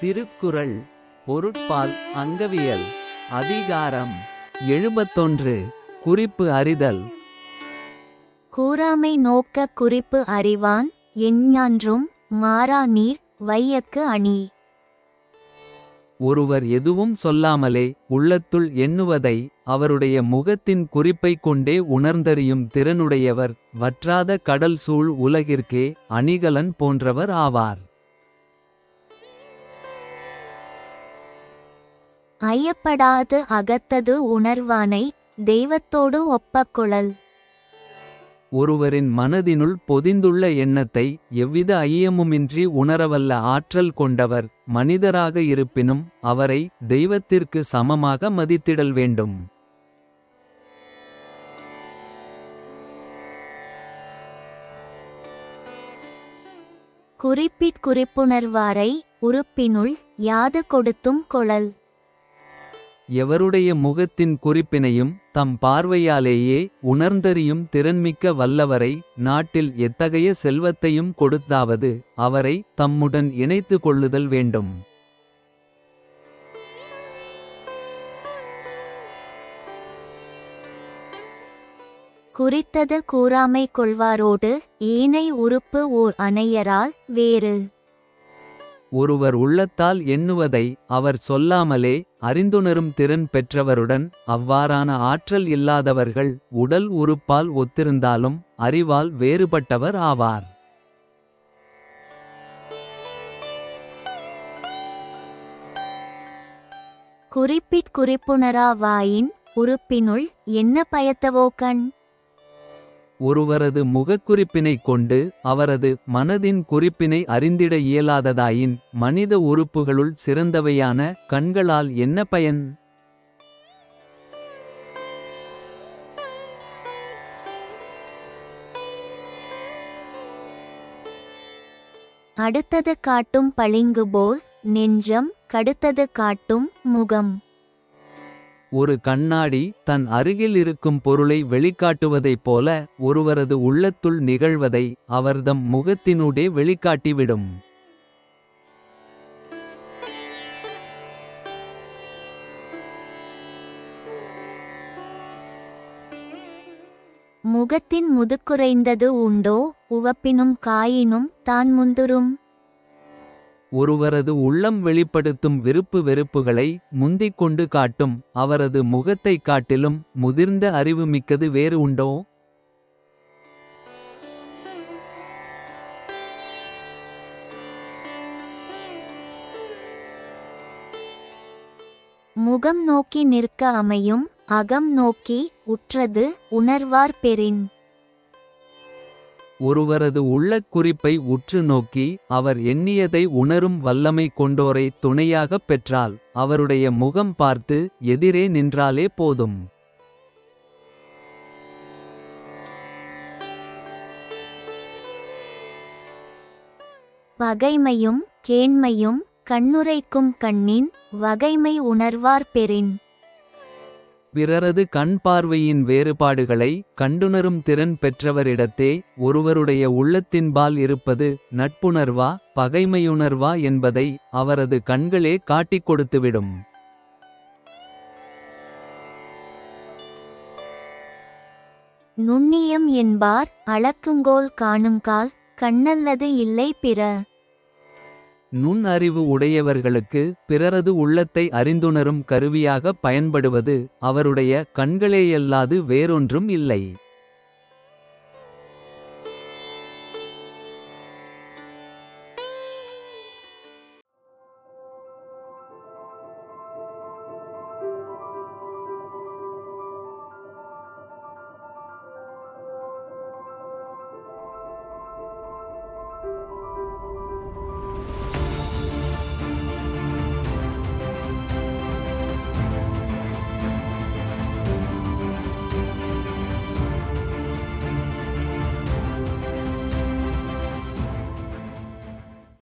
திருக்குறள் பொருட்பால் அங்கவியல் அதிகாரம் எழுபத்தொன்று குறிப்பு அறிதல். கூறாமை நோக்க குறிப்பு அறிவான் எஞ்ஞான்றும் மாறா நீர் வையக்கு அணி. ஒருவர் எதுவும் சொல்லாமலே உள்ளத்துள் எண்ணுவதை அவருடைய முகத்தின் குறிப்பைக் கொண்டே உணர்ந்தறியும் திறனுடையவர் வற்றாத கடல் சூழ் உலகிற்கே அணிகலன் போன்றவர் ஆவார். ஐயப்படாது அகத்தது உணர்வானை தெய்வத்தோடு ஒப்பக்குழல் ஒருவரின் மனதினுள் பொதிந்துள்ள எண்ணத்தை எவ்வித ஐயமுமின்றி உணரவல்ல ஆற்றல் கொண்டவர் மனிதராக இருப்பினும் அவரை தெய்வத்திற்கு சமமாக மதித்திடல் வேண்டும். குறிப்பிற் குறிப்புணர்வாரை உறுப்பினுள் யாது கொடுத்தும் கொளல். எவருடைய முகத்தின் குறிப்பினையும் தம் பார்வையாலேயே உணர்ந்தறியும் திறன்மிக்க வல்லவரை நாட்டில் எத்தகைய செல்வத்தையும் கொடுத்தாவது அவரை தம்முடன் இணைத்து கொள்ளுதல் வேண்டும். குறித்தது கூறாமை கொள்வாரோடு ஏனை உறுப்பு ஓர் அணையரால் வேறு. ஒருவர் உள்ளத்தால் எண்ணுவதை அவர் சொல்லாமலே அறிந்துணரும் திறன் பெற்றவருடன் அவ்வாறான ஆற்றல் இல்லாதவர்கள் உடல் உறுப்பால் ஒத்திருந்தாலும் அறிவால் வேறுபட்டவர் ஆவார். குறிப்பிட் குறிப்புணராவாயின் உறுப்பினுள் என்ன பயத்தவோ கண்? ஒருவரது முகக்குறிப்பினைக் கொண்டு அவரது மனதின் குறிப்பினை அறிந்திட இயலாததாயின் மனித உறுப்புகளுள் சிறந்தவையான கண்களால் என்ன பயன்? அடுத்தது காட்டும் பளிங்கு போல் நெஞ்சம் கடுத்தது காட்டும் முகம். ஒரு கண்ணாடி தன் அருகில் இருக்கும் பொருளை வெளிக்காட்டுவதைப் போல ஒருவரது உள்ளத்துள் நிகழ்வதை அவர்தம் முகத்தினூடே வெளிக்காட்டிவிடும். முகத்தின் முதுக்குறைந்தது உண்டோ? உவப்பினும் காயினும் தான் முந்துரும் ஒருவரது உள்ளம் வெளிப்படுத்தும் விருப்பு வெறுப்புகளை முந்திக் கொண்டு காட்டும் அவரது முகத்தை காட்டிலும் முதிர்ந்த அறிவு மிக்கது வேறு உண்டோ? முகம் நோக்கி நிற்க அமையும் அகம் நோக்கி உற்றது உணர்வார் பெறின். ஒருவரது உள்ள குறிப்பை உற்று நோக்கி அவர் எண்ணியதை உணரும் வல்லமை கொண்டோரை துணையாகப் பெற்றால் அவருடைய முகம் பார்த்து எதிரே நின்றாலே போதும். பகைமையும் கேண்மையும் கண்ணுரைக்கும் கண்ணின் வகைமை உணர்வார் பெறின். பிறரது கண் பார்வையின் வேறுபாடுகளை கண்டுணரும் திறன் பெற்றவரிடத்தே ஒருவருடைய உள்ளத்தின்பால் இருப்பது நட்புணர்வா பகைமையுணர்வா என்பதை அவரது கண்களே காட்டிக் கொடுத்துவிடும். நுண்ணியம் என்பார் அளக்குங்கோல் காணுங்கால் கண்ணல்லது இல்லை பிற நுண் அறிவு உடையவர்களுக்கு பிறரது உள்ளத்தை அறிந்துணரும் கருவியாக பயன்படுவது அவருடைய கண்களேயல்லாது வேறொன்றும் இல்லை.